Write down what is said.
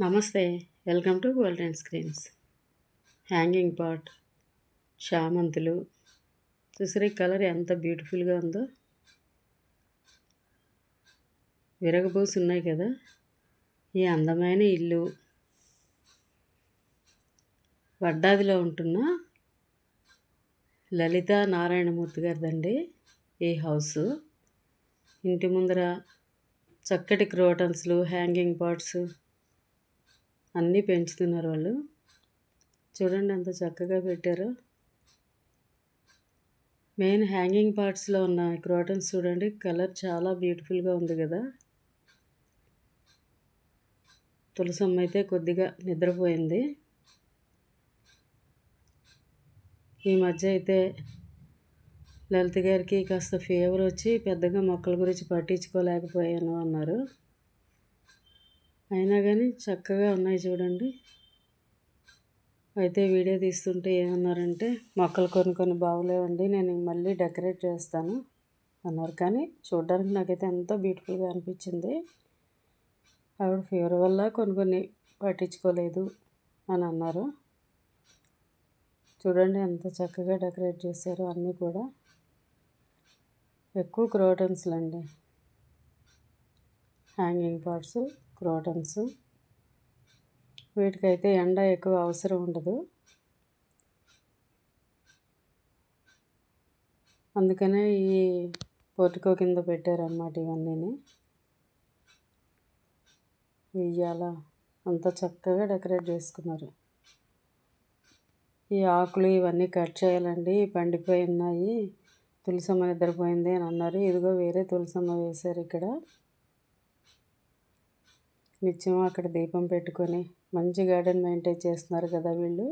నమస్తే welcome to and screens hanging pot చామంతులు. చూసారు కలర్ ఎంత బ్యూటిఫుల్గా ఉందో? విరగబోసి ఉన్నాయి కదా. ఈ అందమైన ఇల్లు. వడ్డాదిలో ఉంటున్న లలిత నారాయణమూర్తి గారిదండి ఈ హౌస్. ఇంటి ముందర చక్కటి క్రోటన్స్లు హ్యాంగింగ్ పాట్స్ అన్నీ పెంచుతున్నారు వాళ్ళు. చూడండి ఎంత చక్కగా పెట్టారు. మెయిన్ హ్యాంగింగ్ పార్ట్స్లో ఉన్న క్రోటన్స్ చూడండి కలర్ చాలా బ్యూటిఫుల్గా ఉంది కదా. తులసమ్మ అయితే కొద్దిగా నిద్రపోయింది. ఈ మధ్య అయితే లలిత గారికి కాస్త ఫీవర్ వచ్చి పెద్దగా మొక్కల గురించి పట్టించుకోలేకపోయాను అన్నారు. అయినా కానీ చక్కగా ఉన్నాయి చూడండి. అయితే వీడియో తీస్తుంటే ఏమన్నారంటే మొక్కలు కొన్ని కొన్ని బాగులేవండి నేను మళ్ళీ డెకరేట్ చేస్తాను అన్నారు. కానీ చూడడానికి నాకైతే ఎంతో బ్యూటిఫుల్గా అనిపించింది. ఆవిడ ఫీవర్ వల్ల కొన్ని కొన్ని పట్టించుకోలేదు అని అన్నారు. చూడండి ఎంత చక్కగా డెకరేట్ చేశారు అన్నీ కూడా. ఎక్కువ క్రోటన్స్లు అండి హ్యాంగింగ్ పార్ట్స్. క్రోటన్స్ వీటికైతే ఎండ ఎక్కువ అవసరం ఉండదు. అందుకనే ఈ పోర్టికో కింద పెట్టారన్నమాట ఇవన్నీ వెయ్యాల అంత చక్కగా డెకరేట్ చేసుకున్నారు. ఈ ఆకులు ఇవన్నీ కట్ చేయాలండి. పండిపోయి ఉన్నాయి. తులసమ్మ నిద్రపోయింది అని అన్నారు. ఇదిగో వేరే తులసమ్మ వేశారు ఇక్కడ. నిత్యం అక్కడ దీపం పెట్టుకొని మంచి గార్డెన్ మెయింటైన్ చేస్తున్నారు కదా వీళ్ళు.